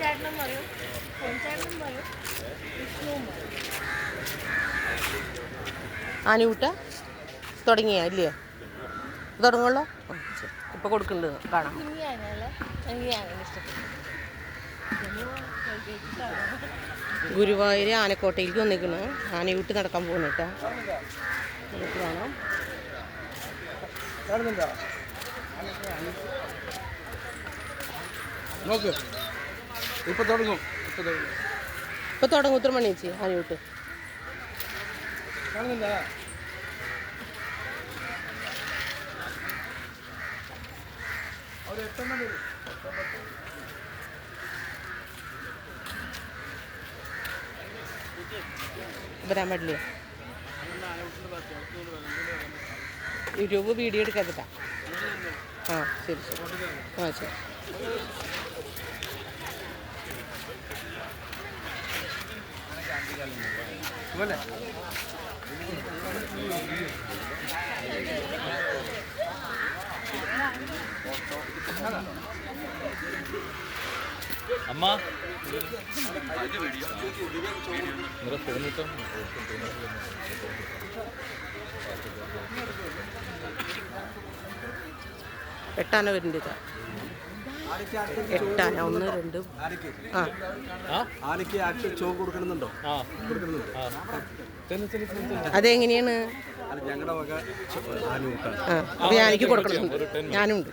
ചേട്ടനും തുടങ്ങിയ? ഇല്ലേ തുടങ്ങുള്ളോ? ഇപ്പൊ കൊടുക്കുന്നുണ്ട് കാണാം. ഗുരുവായൂർ ആനക്കോട്ടയിലേക്ക് വന്നിരിക്കുന്നു ആനയൂട്ട് നടക്കാൻ പോകുന്നു കേട്ടോ. നമുക്ക് കാണാം. நோக்கு. இப்போ தொடங்கும். இப்போ தொடங்கும். இப்போ தொடங்கும். உத்தரமணிச்சு ஹாரி விட்டு. தொடங்குந்தா அவர் எத்தனை மணி இப்போ தான் യൂട്യൂബ് വീഡിയോ എടുക്കാതിട്ടാ ആ ശരി ശരി. ആ ശരി. അമ്മ. നിറ കിട്ടും എട്ടാന വരുന്നുണ്ട് ഇതാ എട്ടാന ഒന്ന് രണ്ട്. ആ. ആനയ്ക്ക് ഷോ കൊടുക്കണമെന്നുണ്ടോ. അതെങ്ങനെയാണ്? അത് ഞങ്ങളുടെ വക ആ. അപ്പൊ ഞാനെനിക്ക് കൊടുക്കണമെന്നുണ്ട്. ഞാനുണ്ട്.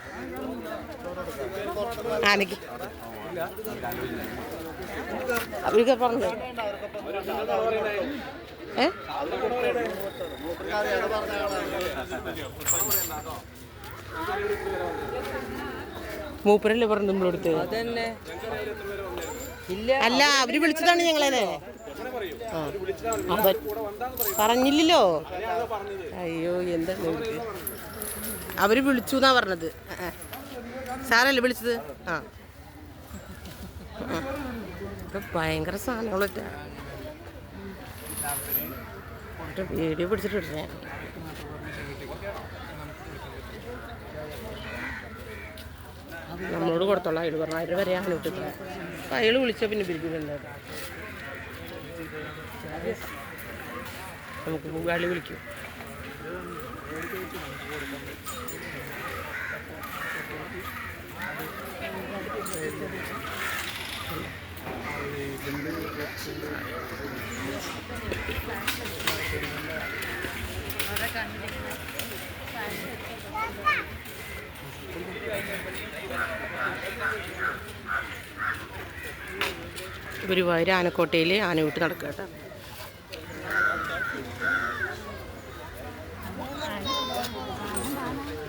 ആനയ്ക്ക്. അവർക്ക് പറഞ്ഞത് ഏ? മൂപ്പരല്ലേ പറഞ്ഞു നമ്മളെടുത്ത് അതന്നെ. ഇല്ല. അല്ല അവർ വിളിച്ചതാണ് ഞങ്ങളെ പറഞ്ഞില്ലല്ലോ? അയ്യോ എന്താ അവർ വിളിച്ചു എന്നാ പറഞ്ഞത്. സാറല്ലേ വിളിച്ചത്? ആ. ഭയങ്കര സാധനങ്ങളൊക്കെ വീഡിയോ പിടിച്ചിട്ട് നമ്മളോട് കൊടുത്തോളാം. അയാൾ പറഞ്ഞു അയാൾ വരെയാണ് വിട്ടിട്ട് അപ്പം അയാൾ വിളിച്ചാൽ പിന്നെ പിരിക്കുന്നുണ്ട് നമുക്ക് പൂവാളി വിളിക്കും. ഗുരുവായൂർ ആനക്കോട്ടയിൽ ആന വിട്ട് നടക്കുക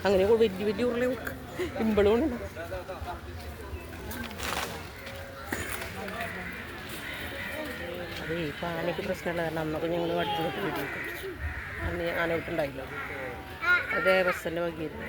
അങ്ങനെ വലിയ വലിയ ഉരുളി ഇമ്പളും അതെ ഇപ്പം ആനയ്ക്ക് പ്രശ്നമുള്ള കാരണം അന്നൊക്കെ ഞങ്ങൾ അടുത്ത് വീട്ടിൽ അന്ന് ആന വിട്ടുണ്ടായില്ല അതേ ബസ്സിന്റെ വകയായിരുന്നു.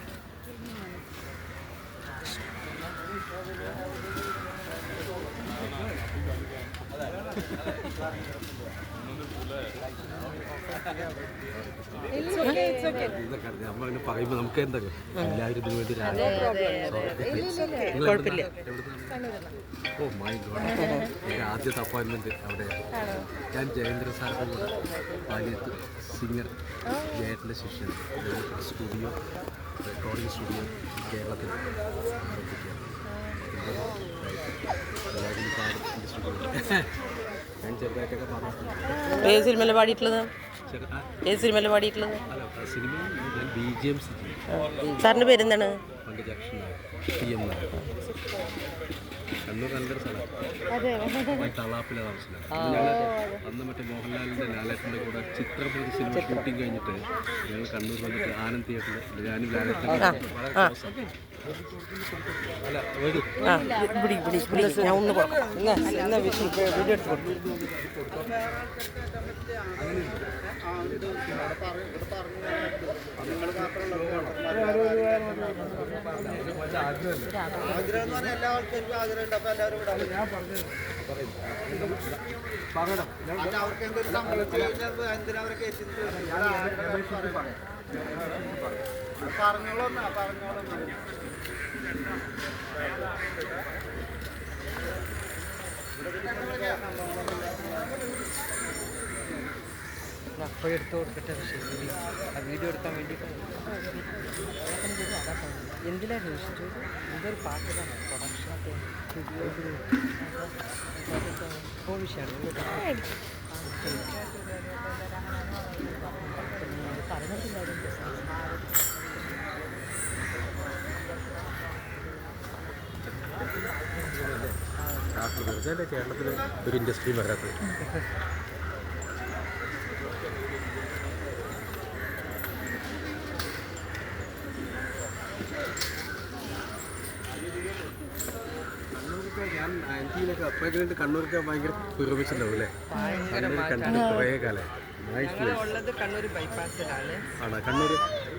നമ്മൾ അങ്ങനെ പറയുമ്പോൾ നമുക്ക് എന്തൊക്കെ എല്ലാവരും ഇതിനു വേണ്ടി. ഓ മൈ ഗോഡ് എന്റെ ആദ്യത്തെ അപ്പോയിൻമെന്റ് അവിടെ ഞാൻ ജയേന്ദ്ര സാറിന്റെ കൂടെ പാലിയത്ത് സിംഗർ ജയേട്ടന്റെ ശിഷ്യൻ സ്റ്റുഡിയോ റെക്കോർഡിംഗ് സ്റ്റുഡിയോ കേരളത്തിൽ ആരംഭിക്കുകയാണ് പറഞ്ഞിട്ടുണ്ട് ഏത് സിനിമയിലെ പാടിയിട്ടുള്ളത്? ഏത് സിനിമയിലെ പാടിയിട്ടുള്ളത്? സാറിന്റെ പേരെന്താണ്? Pankajakshan Nair P M Nair. Kannur നല്ലൊരു സ്ഥലമാണ് തളാപ്പിലെ താമസിക്കുന്നത്. അന്ന് മറ്റേ മോഹൻലാലിന്റെ ലാലേട്ടന്റെ കൂടെ ചിത്രപ്രതി സിനിമ ഷൂട്ടിംഗ് കഴിഞ്ഞിട്ട് ഞങ്ങൾ കണ്ണൂർ വന്നിട്ട് ആനന്ദ് തിയേറ്ററിൽ ഞാനും ലാലേട്ടനും വളരെ ആ പിടി പിടി ഞാൻ ഒന്ന് കൊടുക്കാം എന്നാ എന്നാ വീഡിയോ വീഡിയോ എടുത്ത് കൊടുക്കും അപ്പോൾ എടുത്ത് കൊടുക്കട്ടെ പക്ഷേ ആ വീഡിയോ എടുക്കാൻ വേണ്ടിയിട്ട് എന്തിനായിരുന്നു ഇഷ്ടം എന്തൊരു പാട്ടിലാണ് പ്രൊഡക്ഷനൊക്കെ ഇപ്പോൾ വിഷയമാണ് വെറുതെ കേരളത്തിൽ ഒരു ഇൻഡസ്ട്രിയും വരാത്തത്. ഞാൻ നയന്റീനൊക്കെ അപ്പോഴേക്കും കണ്ണൂർക്ക് ഭയങ്കര പുരോഗമിച്ചിട്ടുണ്ടാവും അല്ലേ? കണ്ണൂർ കണ്ടിട്ട് കുറേ കാലം. ആണ്? കണ്ണൂർ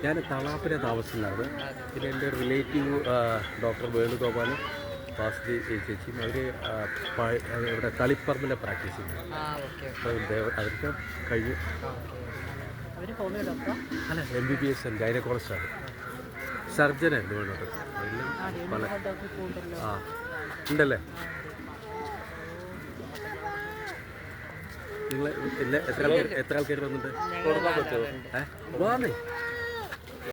ഞാൻ തളാപ്പിലെ താമസിച്ചിട്ടുണ്ടായിരുന്നു പിന്നെ എന്റെ റിലേറ്റീവ് ഡോക്ടർ വേണുഗോപാൽ വാസുദി ചേച്ചിയും അവർ ഇവിടെ കളിപ്പറമ്പിലെ പ്രാക്ടീസ് ചെയ്യുന്നത് അവർക്ക് കഴിഞ്ഞു അല്ല എം ബി ബി എസ് ആണ്. ഗൈനക്കോളജിസ്റ്റാണ് സർജനായിരുന്നു വേണ്ടത് എല്ലാം പല ആ ഉണ്ടല്ലേ? നിങ്ങൾ എല്ലാ എത്ര ആൾക്കാർ എത്ര ആൾക്കാർ വന്നിട്ട്? ഏഹ് വാന്നേ